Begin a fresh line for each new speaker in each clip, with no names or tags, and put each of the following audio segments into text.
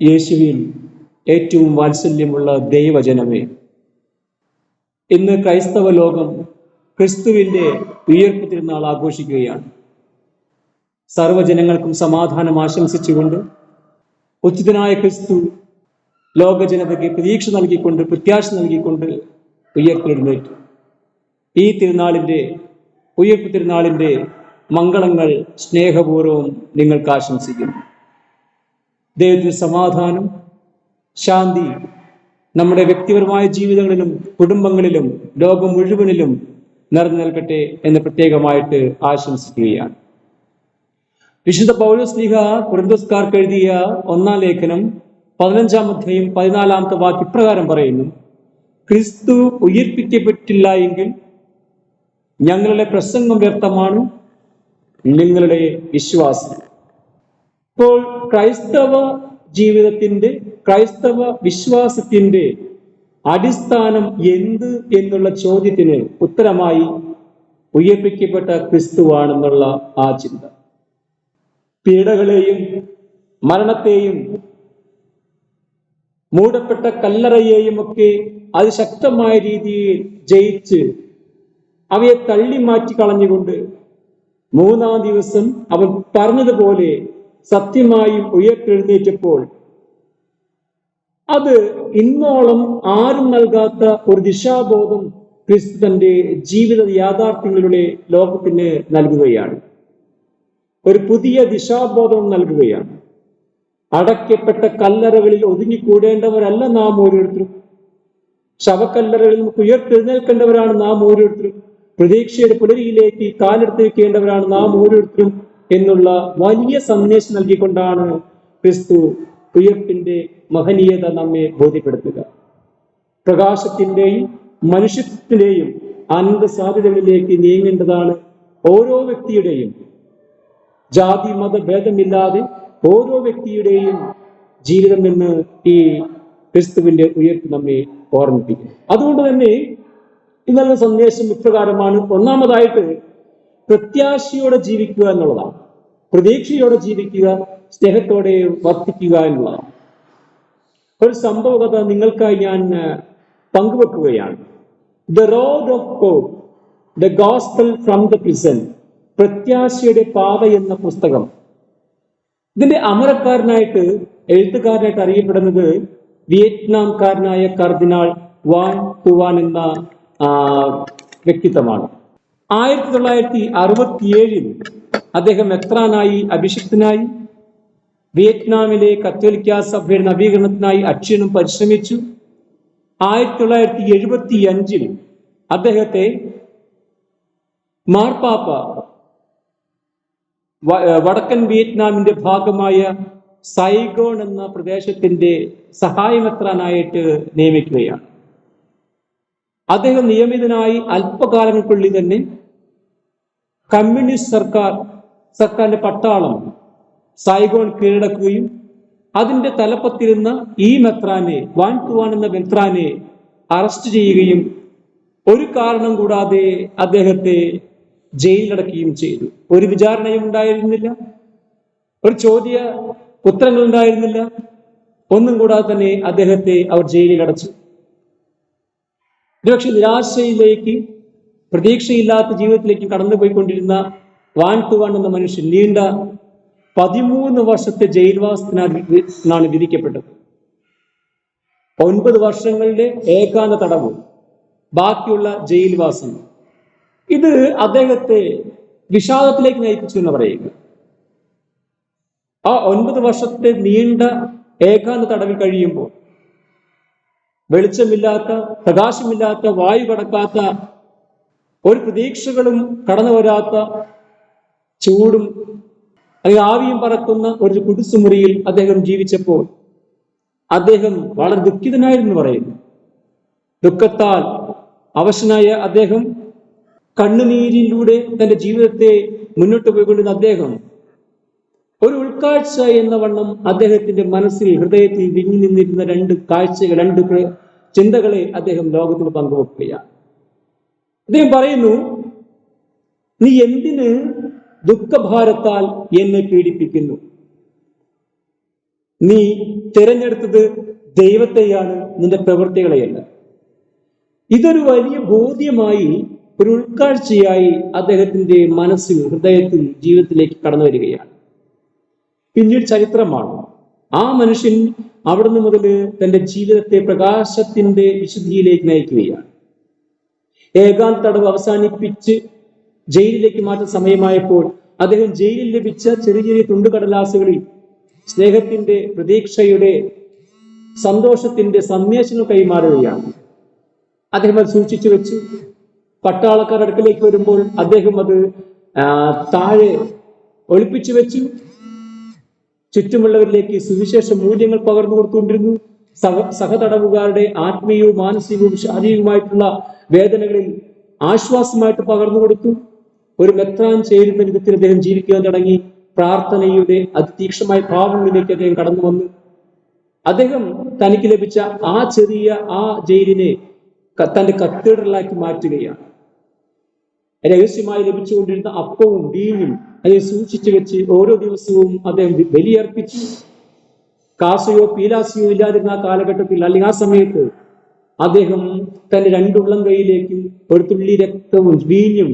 യേശുവിൽ ഏറ്റവും വാത്സല്യമുള്ള ദൈവജനമേ. ഇന്ന് ക്രൈസ്തവ ലോകം ക്രിസ്തുവിന്റെ ഉയർപ്പ് തിരുനാൾ ആഘോഷിക്കുകയാണ്. സർവജനങ്ങൾക്കും സമാധാനം ആശംസിച്ചുകൊണ്ട് ഉചിതനായ ക്രിസ്തു ലോക ജനതയ്ക്ക് പ്രതീക്ഷ നൽകിക്കൊണ്ട് പ്രത്യാശ നൽകിക്കൊണ്ട് ഉയർത്തെഴുന്നേറ്റു. ഈ തിരുനാളിന്റെ ഉയർപ്പ് തിരുനാളിന്റെ മംഗളങ്ങൾ സ്നേഹപൂർവം നിങ്ങൾക്ക് ആശംസിക്കുന്നു ദൈവത്തിന് സമാധാനം ശാന്തി നമ്മുടെ വ്യക്തിപരമായ ജീവിതങ്ങളിലും കുടുംബങ്ങളിലും ലോകം മുഴുവനിലും നിറഞ്ഞു നിൽക്കട്ടെ എന്ന് പ്രത്യേകമായിട്ട് ആശംസിക്കുകയാണ്. വിശുദ്ധ പൗരസ്ലിഹ കുറുന്തസ്കാർക്ക് എഴുതിയ ഒന്നാം ലേഖനം പതിനഞ്ചാം അധ്യായം പതിനാലാമത്തെ വാക്ക് ഇപ്രകാരം പറയുന്നു. ക്രിസ്തു ഉയർപ്പിക്കപ്പെട്ടില്ല എങ്കിൽ ഞങ്ങളുടെ പ്രസംഗം വ്യർത്ഥമാണ് നിങ്ങളുടെ വിശ്വാസം. ഇപ്പോൾ ക്രൈസ്തവ ജീവിതത്തിന്റെ ക്രൈസ്തവ വിശ്വാസത്തിന്റെ അടിസ്ഥാനം എന്ത് എന്നുള്ള ചോദ്യത്തിന് ഉത്തരമായി ഉയർപ്പിക്കപ്പെട്ട ക്രിസ്തുവാണെന്നുള്ള ആ ചിന്ത. പീഡകളെയും മരണത്തെയും മൂടപ്പെട്ട കല്ലറയെയും ഒക്കെ അതിശക്തമായ രീതിയിൽ ജയിച്ച് അവയെ തള്ളി മാറ്റി കളഞ്ഞുകൊണ്ട് മൂന്നാം ദിവസം അവൻ പറഞ്ഞതുപോലെ സത്യമായും ഉയർത്തെഴുന്നേറ്റപ്പോൾ അത് ഇന്നോളം ആരും നൽകാത്ത ഒരു ദിശാബോധം ക്രിസ്തു തന്റെ ജീവിത യാഥാർത്ഥ്യങ്ങളിലൂടെ ലോകത്തിന് നൽകുകയാണ്. ഒരു പുതിയ ദിശാബോധം നൽകുകയാണ്. അടയ്ക്കപ്പെട്ട കല്ലറകളിൽ ഒതുങ്ങിക്കൂടേണ്ടവരല്ല നാം ഓരോരുത്തരും. ശവക്കല്ലറകളിൽ നമുക്ക് ഉയർത്തെഴുന്നേൽക്കേണ്ടവരാണ് നാം ഓരോരുത്തരും. പ്രതീക്ഷയുടെ പുലരിയിലേക്ക് കാലെടുത്ത് വെക്കേണ്ടവരാണ് നാം ഓരോരുത്തരും. എന്നുള്ള വലിയ സന്ദേശം നൽകിക്കൊണ്ടാണ് ക്രിസ്തു ഉയർപ്പിന്റെ മഹനീയത നമ്മെ ബോധ്യപ്പെടുത്തുക. പ്രകാശത്തിന്റെയും മനുഷ്യത്വത്തിലെയും അനന്ത സാധ്യതകളിലേക്ക് നീങ്ങേണ്ടതാണ് ഓരോ വ്യക്തിയുടെയും. ജാതി മത ഭേദമില്ലാതെ ഓരോ വ്യക്തിയുടെയും ജീവിതം എന്ന് ഈ ക്രിസ്തുവിന്റെ ഉയർപ്പ് നമ്മെ ഓർമ്മിപ്പിക്കും. അതുകൊണ്ട് തന്നെ ഇന്നലെ സന്ദേശം ഇപ്രകാരമാണ്. ഒന്നാമതായിട്ട് പ്രത്യാശയോടെ ജീവിക്കുക എന്നുള്ളതാണ്. പ്രതീക്ഷയോടെ ജീവിക്കുക സ്നേഹത്തോടെ വർത്തിക്കുക എന്നുള്ളതാണ്. ഒരു സംഭവകഥ നിങ്ങൾക്കായി ഞാൻ പങ്കുവെക്കുകയാണ്. The road of hope the gospel from the prison പ്രത്യാശയുടെ പാത എന്ന പുസ്തകം. ഇതിന്റെ അമരക്കാരനായിട്ട് എഴുത്തുകാരനായിട്ട് അറിയപ്പെടുന്നത് വിയറ്റ്നാംകാരനായ കർദിനാൾ വാൻ തുവാൻ എന്ന വ്യക്തിത്വമാണ്. ആയിരത്തി തൊള്ളായിരത്തി അറുപത്തിയേഴിൽ അദ്ദേഹം എത്രാനായി അഭിഷിക്തനായി വിയറ്റ്നാമിലെ കത്തോലിക്ക സഭയുടെ നവീകരണത്തിനായി അക്ഷീണം പരിശ്രമിച്ചു. ആയിരത്തി തൊള്ളായിരത്തി എഴുപത്തി അഞ്ചിൽ അദ്ദേഹത്തെ മാർപ്പാപ്പ വടക്കൻ വിയറ്റ്നാമിന്റെ ഭാഗമായ സൈഗോൺ എന്ന പ്രദേശത്തിന്റെ സഹായമെത്രാനായിട്ട് നിയമിക്കുകയാണ്. അദ്ദേഹം നിയമിതനായി അല്പകാലങ്ങൾക്കുള്ളിൽ തന്നെ കമ്മ്യൂണിസ്റ്റ് സർക്കാർ സർക്കാരിന്റെ പട്ടാളം സൈഗോൺ കീഴടക്കുകയും അതിന്റെ തലപ്പത്തിരുന്ന ഈ മെത്രാനെ വാൻ തുവാൻ എന്ന മെത്രാനെ അറസ്റ്റ് ചെയ്യുകയും ഒരു കാരണം കൂടാതെ അദ്ദേഹത്തെ ജയിലിലടക്കുകയും ചെയ്തു. ഒരു വിചാരണയും ഉണ്ടായിരുന്നില്ല ഒരു ചോദ്യ ഉത്തരങ്ങൾ ഉണ്ടായിരുന്നില്ല. ഒന്നും കൂടാതെ തന്നെ അദ്ദേഹത്തെ അവർ ജയിലിലടച്ചു. ഒരുപക്ഷെ നിരാശയിലേക്ക് പ്രതീക്ഷയില്ലാത്ത ജീവിതത്തിലേക്ക് കടന്നുപോയിക്കൊണ്ടിരുന്ന വാൻ തുവാൻ എന്ന മനുഷ്യൻ നീണ്ട പതിമൂന്ന് വർഷത്തെ ജയിൽവാസത്തിനാണ് വിധിക്കപ്പെട്ടത്. ഒൻപത് വർഷങ്ങളുടെ ഏകാന്ത തടവ് ബാക്കിയുള്ള ജയിൽവാസം. ഇത് അദ്ദേഹത്തെ വിഷാദത്തിലേക്ക് നയിപ്പിച്ചു എന്ന് പറയുക ആ ഒൻപത് വർഷത്തെ നീണ്ട ഏകാന്ത തടവിൽ കഴിയുമ്പോൾ വെളിച്ചമില്ലാത്ത പ്രകാശമില്ലാത്ത വായു കടക്കാത്ത ഒരു പ്രതീക്ഷകളും കടന്നു വരാത്ത ചൂടും അല്ലെങ്കിൽ ആവിയും പറക്കുന്ന ഒരു കുടിസുമുറിയിൽ അദ്ദേഹം ജീവിച്ചപ്പോൾ അദ്ദേഹം വളരെ ദുഃഖിതനായിരുന്നു പറയുന്നു. ദുഃഖത്താൽ അവശനായ അദ്ദേഹം കണ്ണുനീരിലൂടെ തന്റെ ജീവിതത്തെ മുന്നോട്ട് പോയിക്കൊണ്ടിരുന്ന അദ്ദേഹം ഒരു ഉൾക്കാഴ്ച എന്ന വണ്ണം അദ്ദേഹത്തിന്റെ മനസ്സിൽ ഹൃദയത്തിൽ വിങ്ങി നിന്നിരുന്ന രണ്ട് കാഴ്ചകൾ രണ്ട് ചിന്തകളെ അദ്ദേഹം ലോകത്തിന് പങ്കുവെക്കുകയാണ്. അദ്ദേഹം പറയുന്നു നീ എന്തിന് ദുഃഖഭാരത്താൽ എന്നെ പീഡിപ്പിക്കുന്നു. നീ തിരഞ്ഞെടുത്തത് ദൈവത്തെയാണ് നിന്റെ പ്രവൃത്തികളെയല്ല. ഇതൊരു വലിയ ബോധ്യമായി ഒരു ഉൾക്കാഴ്ചയായി അദ്ദേഹത്തിന്റെ മനസ്സിൽ ഹൃദയത്തിൽ ജീവിതത്തിലേക്ക് കടന്നു വരികയാണ്. പിന്നീട് ചരിത്രമാണ്. ആ മനുഷ്യൻ അവിടുന്ന് മുതൽ തന്റെ ജീവിതത്തെ പ്രകാശത്തിന്റെ വിശുദ്ധിയിലേക്ക് നയിക്കുകയാണ്. ഏകാന്ത തടവ് അവസാനിപ്പിച്ച് ജയിലിലേക്ക് മാറ്റ സമയമായപ്പോൾ അദ്ദേഹം ജയിലിൽ ലഭിച്ച ചെറിയ ചെറിയ തുണ്ടുകടലാസുകളിൽ സ്നേഹത്തിന്റെ പ്രതീക്ഷയുടെ സന്തോഷത്തിന്റെ സന്ദേശങ്ങൾ കൈമാറുകയാണ്. അദ്ദേഹം അത് സൂക്ഷിച്ചു വെച്ചു. പട്ടാളക്കാർ അടുക്കലേക്ക് വരുമ്പോൾ അദ്ദേഹം അത് താഴെ ഒളിപ്പിച്ചു വെച്ചു. ചുറ്റുമുള്ളവരിലേക്ക് സുവിശേഷ മൂല്യങ്ങൾ പകർന്നു കൊടുത്തുകൊണ്ടിരുന്നു. സഹ സഹതടവുകാരുടെ ആത്മീയവും മാനസികവും ശാരീരികവുമായിട്ടുള്ള വേദനകളിൽ ആശ്വാസമായിട്ട് പകർന്നു കൊടുത്തു. ഒരു മെത്രാൻ ചേരുന്ന വിധത്തിൽ അദ്ദേഹം ജീവിക്കാൻ തുടങ്ങി. പ്രാർത്ഥനയുടെ അതിതീക്ഷമായ ഭാവങ്ങളിലേക്ക് അദ്ദേഹം കടന്നു വന്നു. അദ്ദേഹം തനിക്ക് ലഭിച്ച ആ ചെറിയ ആ ജയിലിനെ തന്റെ കത്തീഡ്രലാക്കി മാറ്റുകയാണ്. രഹസ്യമായി ലഭിച്ചുകൊണ്ടിരുന്ന അപ്പവും വീഞ്ഞും അതിനെ സൂക്ഷിച്ചു വെച്ച് ഓരോ ദിവസവും അദ്ദേഹം ബലിയർപ്പിച്ചു. കാസയോ പീലാസയോ ഇല്ലാതിരുന്ന ആ കാലഘട്ടത്തിൽ അല്ലെങ്കിൽ ആ സമയത്ത് അദ്ദേഹം തന്റെ രണ്ടുള്ളം കൈയിലേക്കും ഒരു തുള്ളി രക്തവും വീഞ്ഞും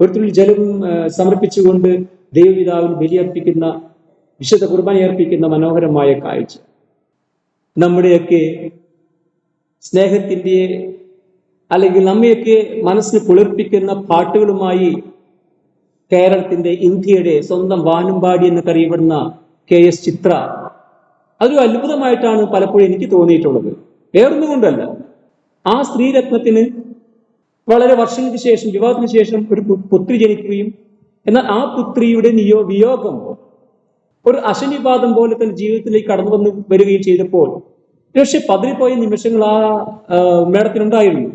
ഒരു തുള്ളി ജലവും സമർപ്പിച്ചുകൊണ്ട് ദൈവപിതാവിന് ബലിയർപ്പിക്കുന്ന വിശുദ്ധ കുർബാന അർപ്പിക്കുന്ന മനോഹരമായ കാഴ്ച. നമ്മുടെയൊക്കെ സ്നേഹത്തിന്റെ അല്ലെങ്കിൽ നമ്മയൊക്കെ മനസ്സിന് കുളിർപ്പിക്കുന്ന പാട്ടുകളുമായി കേരളത്തിന്റെ ഇന്ത്യയുടെ സ്വന്തം വാനുംപാടി എന്ന് അറിയപ്പെടുന്ന കെ എസ് ചിത്ര. അതൊരു അത്ഭുതമായിട്ടാണ് പലപ്പോഴും എനിക്ക് തോന്നിയിട്ടുള്ളത്. വേറൊന്നുകൊണ്ടല്ല ആ സ്ത്രീരത്നത്തിന് വളരെ വർഷങ്ങൾക്ക് ശേഷം വിവാഹത്തിന് ശേഷം ഒരു പുത്രി ജനിക്കുകയും എന്നാൽ ആ പുത്രിയുടെ നിയോ വിയോഗം ഒരു അശനിപാതം പോലെ തന്നെ ജീവിതത്തിലേക്ക് കടന്നു വന്ന് വരികയും ചെയ്തപ്പോൾ പക്ഷെ പതിരിപ്പോയ നിമിഷങ്ങൾ ആ മേടത്തിനുണ്ടായിരുന്നു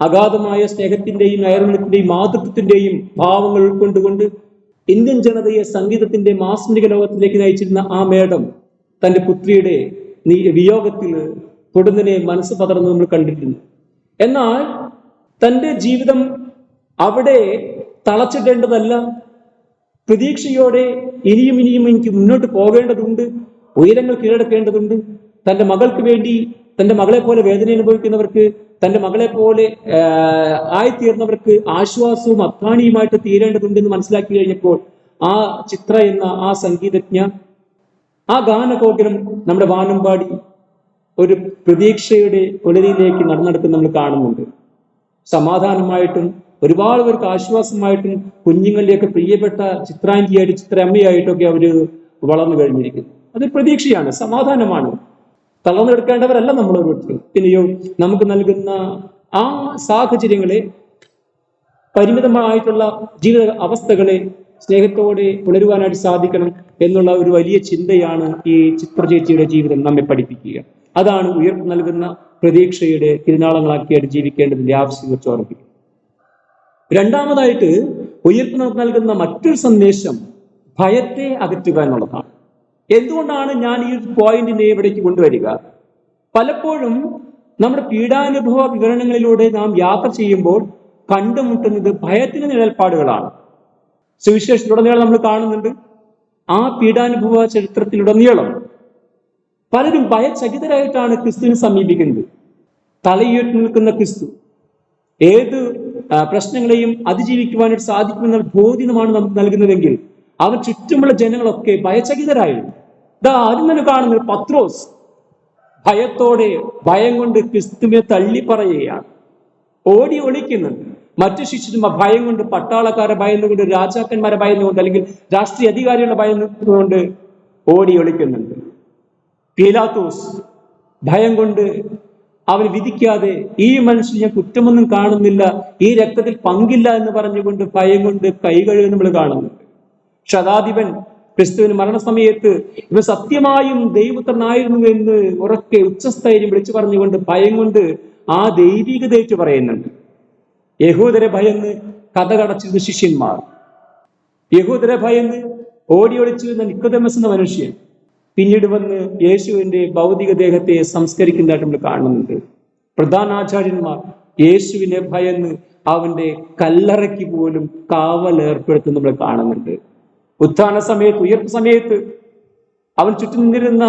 അഗാധമായ സ്നേഹത്തിന്റെയും നൈർമല്യത്തിന്റെയും മാതൃത്വത്തിന്റെയും ഭാവങ്ങൾ ഉൾക്കൊണ്ടുകൊണ്ട് ഇന്ത്യൻ ജനതയെ സംഗീതത്തിന്റെ മാസ്മിക ലോകത്തിലേക്ക് നയിച്ചിരുന്ന ആ മേടം തന്റെ പുത്രിയുടെ വിയോഗത്തിൽ പൊടുന്നനെ മനസ്സ് പതർന്ന് നമ്മൾ കണ്ടിരുന്നു. എന്നാൽ തന്റെ ജീവിതം അവിടെ തളച്ചിടേണ്ടതല്ല. പ്രതീക്ഷയോടെ ഇനിയും ഇനിയും എനിക്ക് മുന്നോട്ട് പോകേണ്ടതുണ്ട്. ഉയരങ്ങൾ കീഴടക്കേണ്ടതുണ്ട്. തന്റെ മകൾക്ക് വേണ്ടി തന്റെ മകളെ പോലെ വേദന അനുഭവിക്കുന്നവർക്ക് തന്റെ മകളെ പോലെ ആയിത്തീർന്നവർക്ക് ആശ്വാസവും അത്താണിയുമായിട്ട് തീരേണ്ടതുണ്ടെന്ന് മനസ്സിലാക്കി കഴിഞ്ഞപ്പോൾ ആ ചിത്ര എന്ന ആ സംഗീതജ്ഞ ആ ഗാനഗോകുലം നമ്മുടെ വാനമ്പാടി ഒരു പ്രതീക്ഷയുടെ പുലരിയിലേക്ക് നടന്നെടുക്കുന്ന നമ്മൾ കാണുന്നുണ്ട്. സമാധാനമായിട്ടും ഒരുപാട് പേർക്ക് ആശ്വാസമായിട്ടും കുഞ്ഞുങ്ങളിലേക്ക് പ്രിയപ്പെട്ട ചിത്രാന്റിയായിട്ട് ചിത്രമ്മയായിട്ടൊക്കെ അവർ വളർന്നു കഴിഞ്ഞിരിക്കുന്നു. അത് പ്രതീക്ഷയാണ് സമാധാനമാണ്. തളർന്നെടുക്കേണ്ടവരല്ല നമ്മൾ ഓരോരുത്തരും പിന്നെയോ നമുക്ക് നൽകുന്ന ആ സാഹചര്യങ്ങളെ പരിമിതമായിട്ടുള്ള ജീവിത അവസ്ഥകളെ സ്നേഹത്തോടെ പുലരുവാനായിട്ട് സാധിക്കണം എന്നുള്ള ഒരു വലിയ ചിന്തയാണ് ഈ ചിത്രചേച്ചിയുടെ ജീവിതം നമ്മെ പഠിപ്പിക്കുക. അതാണ് ഉയർപ്പ് നൽകുന്ന പ്രതീക്ഷയുടെ തിരുനാളങ്ങളാക്കിയായിട്ട് ജീവിക്കേണ്ടതിന്റെ ആവശ്യം വെച്ച് ഓർമ്മിക്കും രണ്ടാമതായിട്ട് നമുക്ക് നൽകുന്ന മറ്റൊരു സന്ദേശം ഭയത്തെ അകറ്റുക എന്നുള്ളതാണ്. എന്തുകൊണ്ടാണ് ഞാൻ ഈ പോയിന്റിനെ ഇവിടേക്ക് കൊണ്ടുവരിക? പലപ്പോഴും നമ്മുടെ പീഡാനുഭവ വിവരണങ്ങളിലൂടെ നാം യാത്ര ചെയ്യുമ്പോൾ കണ്ടുമുട്ടുന്നത് ഭയത്തിന് നിഴൽപ്പാടുകളാണ്. സുവിശേഷത്തിലുടനീളം നമ്മൾ കാണുന്നുണ്ട്. ആ പീഡാനുഭവ ചരിത്രത്തിലുടനീളം പലരും ഭയചകിതരായിട്ടാണ് ക്രിസ്തുവിനെ സമീപിക്കുന്നത്. തലയുയർത്തി നിൽക്കുന്ന ക്രിസ്തു. ഏത് പ്രശ്നങ്ങളെയും അതിജീവിക്കുവാനായിട്ട് സാധിക്കുമെന്ന ബോധ്യമാണ് നമുക്ക് നൽകുന്നതെങ്കിൽ അവൻ ചുറ്റുമുള്ള ജനങ്ങളൊക്കെ ഭയചകിതരായിരുന്നു. ഇതാ ആദ്യം തന്നെ കാണുന്നത് പത്രോസ് ഭയത്തോടെ ഭയം കൊണ്ട് ക്രിസ്തുവിനെ തള്ളി പറയുകയാണ് ഓടി ഒളിക്കുന്നുണ്ട് മറ്റു ശിഷ്യന്മാർ ഭയം കൊണ്ട് പട്ടാളക്കാരെ ഭയന്നുകൊണ്ട് രാജാക്കന്മാരെ ഭയന്നുകൊണ്ട് അല്ലെങ്കിൽ രാഷ്ട്രീയ അധികാരികളെ ഭയന്നുകൊണ്ട് ഓടി ഒളിക്കുന്നുണ്ട്. പീലാത്തോസ് ഭയം കൊണ്ട് അവൻ വിധിക്കാതെ ഈ മനുഷ്യൻ ഞാൻ കുറ്റമൊന്നും കാണുന്നില്ല ഈ രക്തത്തിൽ പങ്കില്ല എന്ന് പറഞ്ഞുകൊണ്ട് ഭയം കൊണ്ട് കൈകഴുകി നമ്മൾ കാണുന്നുണ്ട് ശതാധിപൻ ക്രിസ്തുവിന് മരണസമയത്ത് ഇവ സത്യമായും ദൈവത്തനായിരുന്നു എന്ന് ഉറക്കെ ഉച്ചസ്ഥൈര്യം വിളിച്ചു പറഞ്ഞുകൊണ്ട് ഭയം കൊണ്ട് ആ ദൈവികതയേറ്റ് പറയുന്നുണ്ട്. യഹൂദരെ ഭയന്ന് കഥ കടച്ചിരുന്ന ശിഷ്യന്മാർ. യഹൂദരെ ഭയന്ന് ഓടി ഒളിച്ചിരുന്ന എന്ന മനുഷ്യൻ പിന്നീട് വന്ന് യേശുവിന്റെ ഭൗതിക ദേഹത്തെ സംസ്കരിക്കുന്നതായിട്ട് നമ്മൾ കാണുന്നുണ്ട്. പ്രധാന ആചാര്യന്മാർ യേശുവിനെ ഭയന്ന് അവന്റെ കല്ലറയ്ക്ക് പോലും കാവൽ ഏർപ്പെടുത്തുന്ന നമ്മൾ കാണുന്നുണ്ട്. ഉത്ഥാന സമയത്ത് ഉയർപ്പ് സമയത്ത് അവൻ ചുറ്റും നിന്നിരുന്ന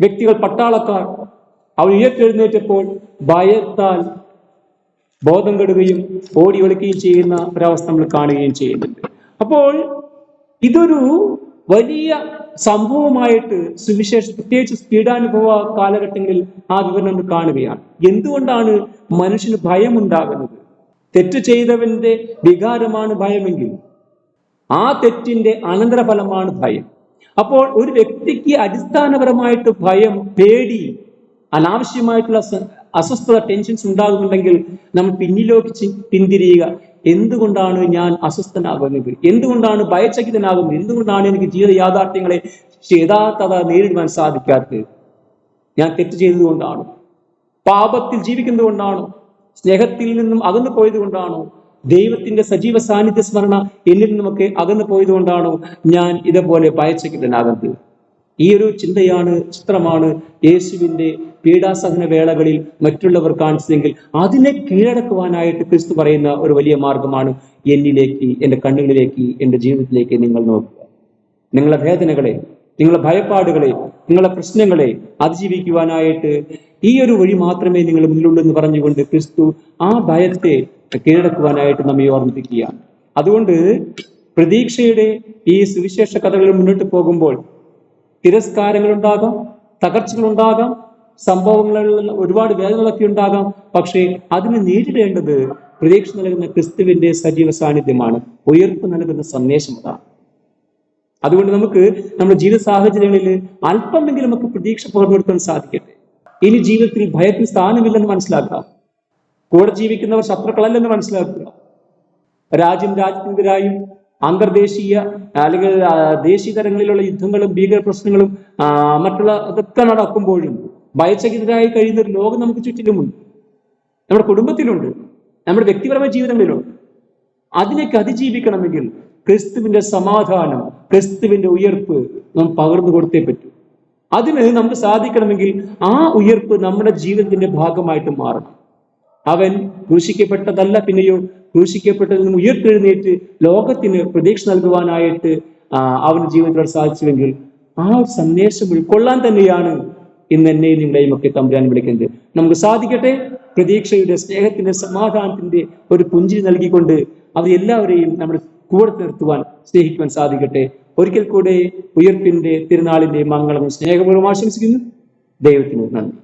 വ്യക്തികൾ പട്ടാളക്കാർ അവൻ ഉയർത്തെഴുന്നേറ്റപ്പോൾ ഭയത്താൽ ബോധം കെടുകയും ഓടി ഒളിക്കുകയും ചെയ്യുന്ന ഒരവസ്ഥ നമ്മൾ കാണുകയും ചെയ്യുന്നുണ്ട്. അപ്പോൾ ഇതൊരു വലിയ സംഭവമായിട്ട് സുവിശേഷ പ്രത്യേകിച്ച് പീഡാനുഭവ കാലഘട്ടങ്ങളിൽ ആ വിവരണം കാണുകയാണ്. എന്തുകൊണ്ടാണ് മനുഷ്യന് ഭയമുണ്ടാകുന്നത്? തെറ്റ് ചെയ്തവന്റെ വികാരമാണ് ഭയമെങ്കിൽ ആ തെറ്റിന്റെ അനന്തരഫലമാണ് ഭയം. അപ്പോൾ ഒരു വ്യക്തിക്ക് അടിസ്ഥാനപരമായിട്ട് ഭയം പേടി അനാവശ്യമായിട്ടുള്ള അസ്വസ്ഥത ടെൻഷൻസ് ഉണ്ടാകുന്നുണ്ടെങ്കിൽ നമ്മൾ പിന്നിലേക്ക് പിന്തിരിയുക. എന്തുകൊണ്ടാണ് ഞാൻ അസ്വസ്ഥനാകുന്നത്? എന്തുകൊണ്ടാണ് ഭയചകിതനാകുന്നത്? എന്തുകൊണ്ടാണ് എനിക്ക് ജീവിത യാഥാർത്ഥ്യങ്ങളെ യഥാർത്ഥത നേരിടുവാൻ സാധിക്കാത്തത്? ഞാൻ തെറ്റ് ചെയ്തതുകൊണ്ടാണ് പാപത്തിൽ ജീവിക്കുന്നതുകൊണ്ടാണോ സ്നേഹത്തിൽ നിന്നും അകന്നു പോയത് കൊണ്ടാണോ? ദൈവത്തിന്റെ സജീവ സാന്നിധ്യ സ്മരണ എന്നിൽ നിന്നുമൊക്കെ അകന്നു പോയത് കൊണ്ടാണോ ഞാൻ ഇതേപോലെ ഭയചകിതനാകുന്നത്? ഈ ഒരു ചിന്തയാണ് ചിത്രമാണ് യേശുവിന്റെ പീഡാസഹന വേളകളിൽ മറ്റുള്ളവർ കാണിച്ചതെങ്കിൽ അതിനെ കീഴടക്കുവാനായിട്ട് ക്രിസ്തു പറയുന്ന ഒരു വലിയ മാർഗമാണ് എന്നിലേക്ക് എന്റെ കണ്ണുകളിലേക്ക് എന്റെ ജീവിതത്തിലേക്ക് നിങ്ങൾ നോക്കുക. നിങ്ങളുടെ വേദനകളെ നിങ്ങളുടെ ഭയപ്പാടുകളെ നിങ്ങളുടെ പ്രശ്നങ്ങളെ അതിജീവിക്കുവാനായിട്ട് ഈ ഒരു വഴി മാത്രമേ നിങ്ങൾ മുന്നിലുള്ളൂ എന്ന് പറഞ്ഞുകൊണ്ട് ക്രിസ്തു ആ ഭയത്തെ കീഴടക്കുവാനായിട്ട് നമ്മെ ഓർമ്മിപ്പിക്കുകയാണ്. അതുകൊണ്ട് പ്രതീക്ഷയുടെ ഈ സുവിശേഷ കഥകളിൽ മുന്നോട്ട് പോകുമ്പോൾ തിരസ്കാരങ്ങൾ ഉണ്ടാകാം തകർച്ചകൾ ഉണ്ടാകാം സംഭവങ്ങളിൽ ഒരുപാട് വേദനകളൊക്കെ ഉണ്ടാകാം. പക്ഷേ അതിന് നേരിടേണ്ടത് പ്രതീക്ഷ നൽകുന്ന ക്രിസ്തുവിന്റെ സജീവ സാന്നിധ്യമാണ്. ഉയർപ്പ് നൽകുന്ന സന്ദേശം അതാണ്. അതുകൊണ്ട് നമുക്ക് നമ്മുടെ ജീവിത സാഹചര്യങ്ങളിൽ അല്പമെങ്കിലും നമുക്ക് പ്രതീക്ഷ പകർന്നു കൊടുക്കാൻ സാധിക്കട്ടെ. ഇനി ജീവിതത്തിൽ ഭയത്തിന് സ്ഥാനമില്ലെന്ന് മനസ്സിലാക്കാം. കൂടെ ജീവിക്കുന്നവർ ശത്രുക്കളല്ലെന്ന് മനസ്സിലാക്കുക. രാജ്യം രാജ്യത്തിനെതിരായും അന്തർദേശീയ അല്ലെങ്കിൽ ദേശീയ തലങ്ങളിലുള്ള യുദ്ധങ്ങളും ഭീകര പ്രശ്നങ്ങളും മറ്റുള്ള ഇതൊക്കെ നടക്കുമ്പോഴും ഭയചകിതരായി കഴിയുന്ന ഒരു ലോകം നമുക്ക് ചുറ്റിലുമുണ്ട്. നമ്മുടെ കുടുംബത്തിലുണ്ട്. നമ്മുടെ വ്യക്തിപരമായ ജീവിതങ്ങളിലുണ്ട്. അതിനൊക്കെ അതിജീവിക്കണമെങ്കിൽ ക്രിസ്തുവിന്റെ സമാധാനം ക്രിസ്തുവിന്റെ ഉയർപ്പ് നാം പകർന്നു കൊടുത്തേ പറ്റൂ. അതിന് നമുക്ക് സാധിക്കണമെങ്കിൽ ആ ഉയർപ്പ് നമ്മുടെ ജീവിതത്തിന്റെ ഭാഗമായിട്ട് മാറണം. അവൻ ക്രൂശിക്കപ്പെട്ടതല്ല പിന്നെയോ ക്രൂശിക്കപ്പെട്ടതിൽ നിന്നും ഉയർത്തെഴുന്നേറ്റ് ലോകത്തിന് പ്രതീക്ഷ നൽകുവാനായിട്ട് അവൻ ജീവിതത്തിലൂടെ സാധിച്ചുവെങ്കിൽ ആ സന്ദേശം ഉൾക്കൊള്ളാൻ തന്നെയാണ് ഇന്ന് എന്നെയും നിങ്ങളെയും ഒക്കെ തമ്പുരാൻ വിളിക്കുന്നത്. നമുക്ക് സാധിക്കട്ടെ? പ്രതീക്ഷയുടെ സ്നേഹത്തിന്റെ സമാധാനത്തിന്റെ ഒരു പുഞ്ചിരി നൽകിക്കൊണ്ട് അവരെല്ലാവരെയും നമ്മൾ കൂടെ നിർത്തുവാൻ സ്നേഹിക്കുവാൻ സാധിക്കട്ടെ. ഒരിക്കൽ കൂടെ ഉയർപ്പിന്റെ തിരുനാളിന്റെ മംഗളം സ്നേഹപൂർവം ആശംസിക്കുന്നു. ദൈവത്തിന് നന്ദി.